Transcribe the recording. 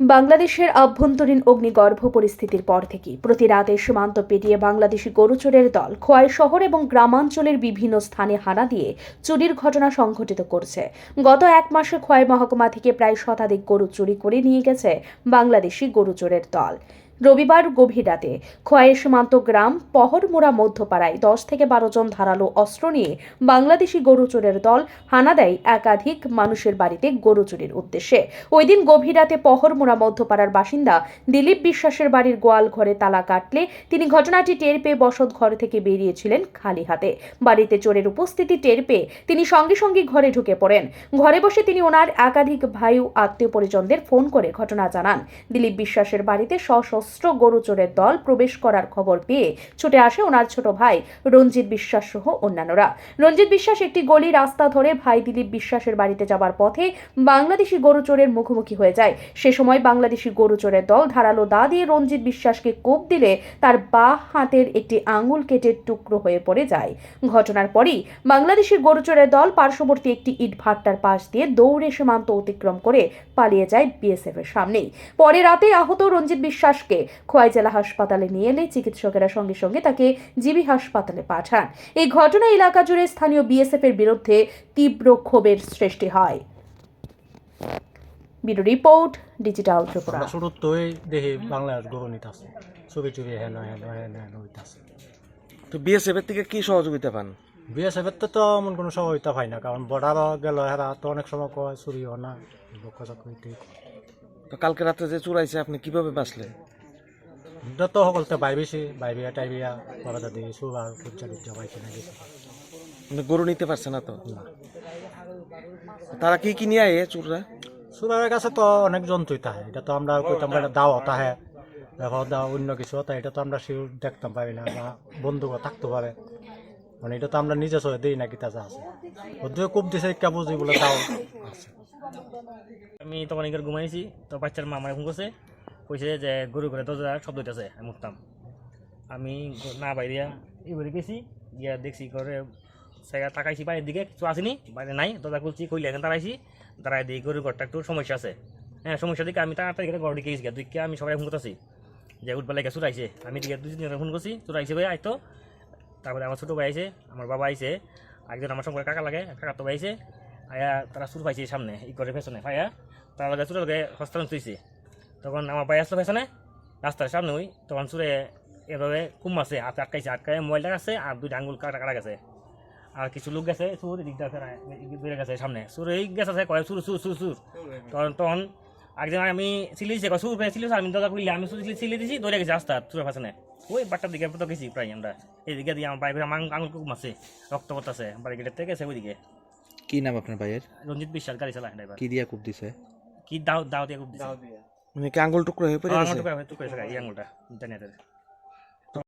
বাংলাদেশের আভ্যন্তরীণ অগ্নিগর্ভ পরিস্থিতির পর থেকে প্রতি রাতে সীমান্ত পেরিয়ে বাংলাদেশি গরুচোরের দল খোয়াই শহর এবং গ্রামাঞ্চলের বিভিন্ন স্থানে হানা দিয়ে চুরির ঘটনা সংঘটিত করছে। গত এক মাসে খোয়াই মহকুমা থেকে প্রায় শতাধিক গরু চুরি করে নিয়ে গেছে বাংলাদেশি গরুচোরের দল। রবিবার গভীর রাতে খোয়াই সীমান্ত গ্রাম পহরমুড়া মধ্যপাড়ায় দশ থেকে বারো জন ধারালো অস্ত্র নিয়ে বাংলাদেশি গরু চোরের দল হানা দেয় একাধিক মানুষের বাড়িতে গরু চুরির উদ্দেশ্যে। ওই দিন গভীর রাতে পহরমুড়া মধ্যপাড়ার বাসিন্দা দিলীপ বিশ্বাসের বাড়ির গোয়াল ঘরে তালা কাটলে তিনি ঘটনাটি টের পেয়ে বসত ঘর থেকে বেরিয়েছিলেন খালি হাতে। বাড়িতে চোরের উপস্থিতি টের পেয়ে তিনি সঙ্গে সঙ্গে ঘরে ঢুকে পড়েন। ঘরে বসে তিনি ওনার একাধিক ভাই ও আত্মীয় পরিজনদের ফোন করে ঘটনা জানান। দিলীপ বিশ্বাসের বাড়িতে সশস্ত্র গরু চোরের দল প্রবেশ করার খবর পেয়ে ছুটে আসে ওনার ছোট ভাই রঞ্জিত বিশ্বাস সহ অন্যান্যরা। রঞ্জিত বিশ্বাস একটি গলি রাস্তা ধরে ভাই দিলীপ বিশ্বাসের বাড়িতে যাবার পথে বাংলাদেশি গরু চোরের মুখোমুখি হয়ে যায়। সে সময় বাংলাদেশি গরু চোরের দল ধারালো দা দিয়ে রঞ্জিত বিশ্বাসকে কোপ দিলে তার বা হাতের একটি আঙুল কেটে টুকরো হয়ে পড়ে যায়। ঘটনার পরই বাংলাদেশি গরু চোরের দল পার্শ্ববর্তী একটি ইট ভাট্টার পাশ দিয়ে দৌড়ে সীমান্ত অতিক্রম করে পালিয়ে যায় বিএসএফ এর সামনেই। পরে রাতে আহত রঞ্জিত বিশ্বাসকে খোয়াই জেলা হাসপাতালে নিয়ে এলে চিকিৎসকেরা সঙ্গে সঙ্গে তাকে জিবি হাসপাতালে পাঠান। এই ঘটনা এলাকা জুড়ে স্থানীয় বিএসএফ এর বিরুদ্ধে তীব্র ক্ষোভের সৃষ্টি হয়। Bureau report digital Tripura. দেখি বাংলার গণিত আছে ছবি টবি হেন হেন হেন হেন হইতাছে তো বিএসএফ এর থেকে কি সহযোগিতা পান? বিএসএফ এর তো এমন কোনো সহযোগিতা পাই না কারণ বর্ডার গেল হেরা তো অনেক সময় কয় চুরি হয় না বকচাকরি তো কালকে রাতে যে চুরাইছে আপনি কীভাবে বাঁচলেন? যত সকলতে বাইবেছি বাইবিয়া টাইবিয়া পরে দাদি সুবার কুচ্চা টুচ্চা পাইছে না কিছু মানে গরু নিতে পারছে না তো না তারা কি কি নিয়ে আয়ে চুররা সুরারের কাছে তো অনেক জন্তুই তাহে এটা তো আমরা কইতাম এটা দাও তাহে দেখো দাও অন্য কিছু তা এটা তো আমরা শিউর দেখতাম পারি না বা বন্ধুও থাকতে পারে মানে এটা তো আমরা নিজে সহে দিই না কিতা যা আছে ওদের খুব দিছে একটা বুঝি বলে দাও আমি তখন এখানে ঘুমাইছি তো বাচ্চার মা আমার করছে কইছে যে গরু করে দরজা শব্দ হইতেছে আমি উঠতাম। আমি না বাইরিয়া এবারে গেছি, গিয়া দেখছি করে জায়গা তাকাইছি বাইরের দিকে কিছু আসেনি, বাইরে নাই, দরজা খুলছি, কইলে এখানে দাঁড়াইছি দাঁড়াই দিই গরুর ঘরটা একটু সমস্যা আছে। হ্যাঁ সমস্যা দিকে আমি তাড়াতাড়ি ঘর দিকে গেছি দিকে আমি সবাই ফোন করতেছি, যে উঠবেলা গেছে চুরাইছে আমি দিকে দুই তিন ফোন করছি চুরাইছে ভাই, আইতো। তারপরে আমার ছোটো ভাই আইছে, আমার বাবা আইছে একজন আমার সঙ্গে কাকা লাগে, কাকা তো ভাই আইছে, আয়া তারা সুর পাইছে সামনে ই করে পেছনে পাইয়া তার লগে চুরের হস্তান্তর তুইছে তখন আমার ভাই আসলো পেছনে রাস্তার সামনে ওই তখন চুরে এভাবে কুম আছে হাতে আটকাইছে আটকায় মোবাইলটা আছে আর দুইটা আঙুল কাটা কাটা গেছে। আর কিছু লোক গেছে সুর এদিক গেছে সামনে। সুর এই গেছে আছে কয় সুর সুর সুর সুর। তখন তখন একজন আমি সিলি দিছে কয় সুর পেয়ে আমি দরজা খুললে আমি সুর সিলি দিছি দৌড়ে গেছি রাস্তা চুরের পেছনে ওই বাট্টার দিকে তো গেছি প্রায় আমরা। এইদিকে দিয়ে আমার বাইরে আমার আঙুল কুম আছে রক্ত আছে বাড়ি গেটের থেকে গেছে ওইদিকে। কি নাম আপনার ভাইয়ের? রঞ্জিত বিশ্বাস গাড়ি চালায় ড্রাইভার কি দিয়া কূপ দিছে? কি দাও দাও দিয়ে খুব দিছে মানে কি আঙ্গুল টুকরো হয়ে পড়ে আমার টুকরো হয়ে টুকরা এই আঙুলটা ইন্টারনেটের